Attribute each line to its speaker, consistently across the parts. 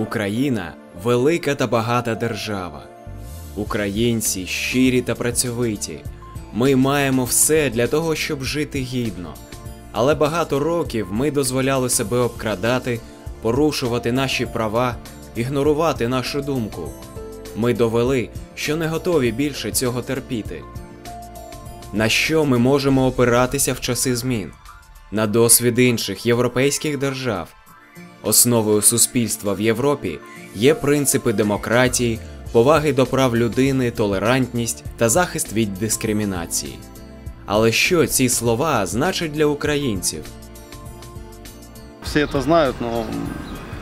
Speaker 1: Україна велика та багата держава. Українці щирі та працьовиті. Ми маємо все для того, щоб жити гідно. Але багато років ми дозволяли себе обкрадати, порушувати наші права, ігнорувати нашу думку. Ми довели, що не готові більше цього терпіти. На що ми можемо опиратися в часи змін? На досвід інших європейських держав. Основою суспільства в Європі є принципи демократії, поваги до прав людини, толерантність та захист від дискримінації. Але що ці слова значать для українців?
Speaker 2: Все это знают, но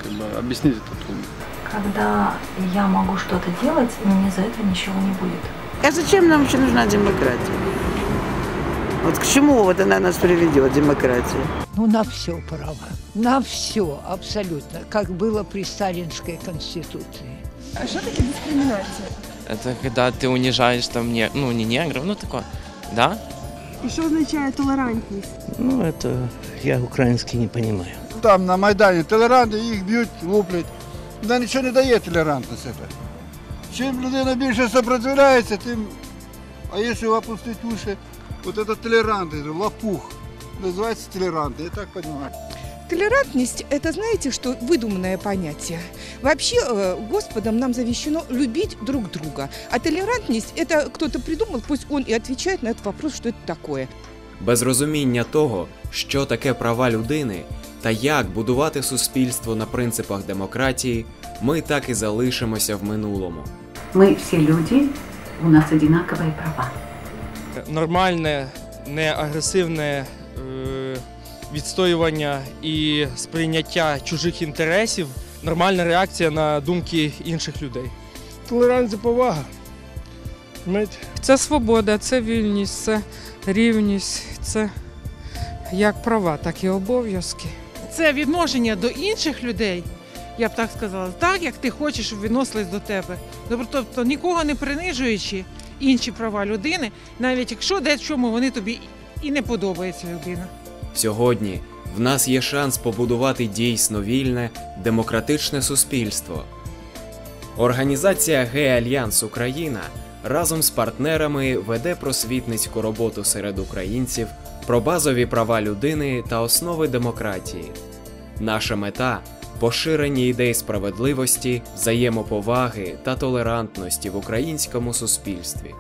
Speaker 2: как бы, объяснить это трудно.
Speaker 3: Когда я могу что-то делать, но мне за это ничего не будет.
Speaker 4: А зачем нам еще нужна демократия? Вот к чему вот она нас приведет, демократия?
Speaker 5: Ну, на все право. На все, абсолютно. Как было при сталинской конституции.
Speaker 6: А що таке дискримінація?
Speaker 7: Это когда ты унижаешь там не, ну не негров, ну такое, да?
Speaker 6: І що означає толерантність?
Speaker 8: Ну, это я украинский не понимаю.
Speaker 9: Там на Майдані толеранти, їх б'ють, луплять. Вона нічого не дає толерантність. це. Чим людина більше сопротивляється, тим. А якщо опустити уші, от це толеранти, лопух. Називається толеранти, я так розумію.
Speaker 10: Толерантность – это, знаете, что выдуманное понятие. Вообще, э, Господом нам завещено любить друг друга. А толерантность – это кто-то придумал, пусть он и отвечает на этот вопрос, что это такое.
Speaker 1: Без розуміння того, що таке права людини та як будувати суспільство на принципах демократії, ми так і залишимося в минулому.
Speaker 3: Мы все люди, у нас одинаковые права.
Speaker 11: нормальне, не агресивне е, відстоювання і сприйняття чужих інтересів, нормальна реакція на думки інших людей.
Speaker 12: Толеранція, повага.
Speaker 13: Це свобода, це вільність, це рівність, це як права, так і обов'язки.
Speaker 14: Це відношення до інших людей, я б так сказала, так як ти хочеш, щоб відносились до тебе. Тобто нікого не принижуючи інші права людини, навіть якщо десь вони тобі і не подобається людина.
Speaker 1: Сьогодні в нас є шанс побудувати дійсно вільне, демократичне суспільство. Організація Гей Альянс Україна разом з партнерами веде просвітницьку роботу серед українців про базові права людини та основи демократії. Наша мета поширення ідей справедливості, взаємоповаги та толерантності в українському суспільстві.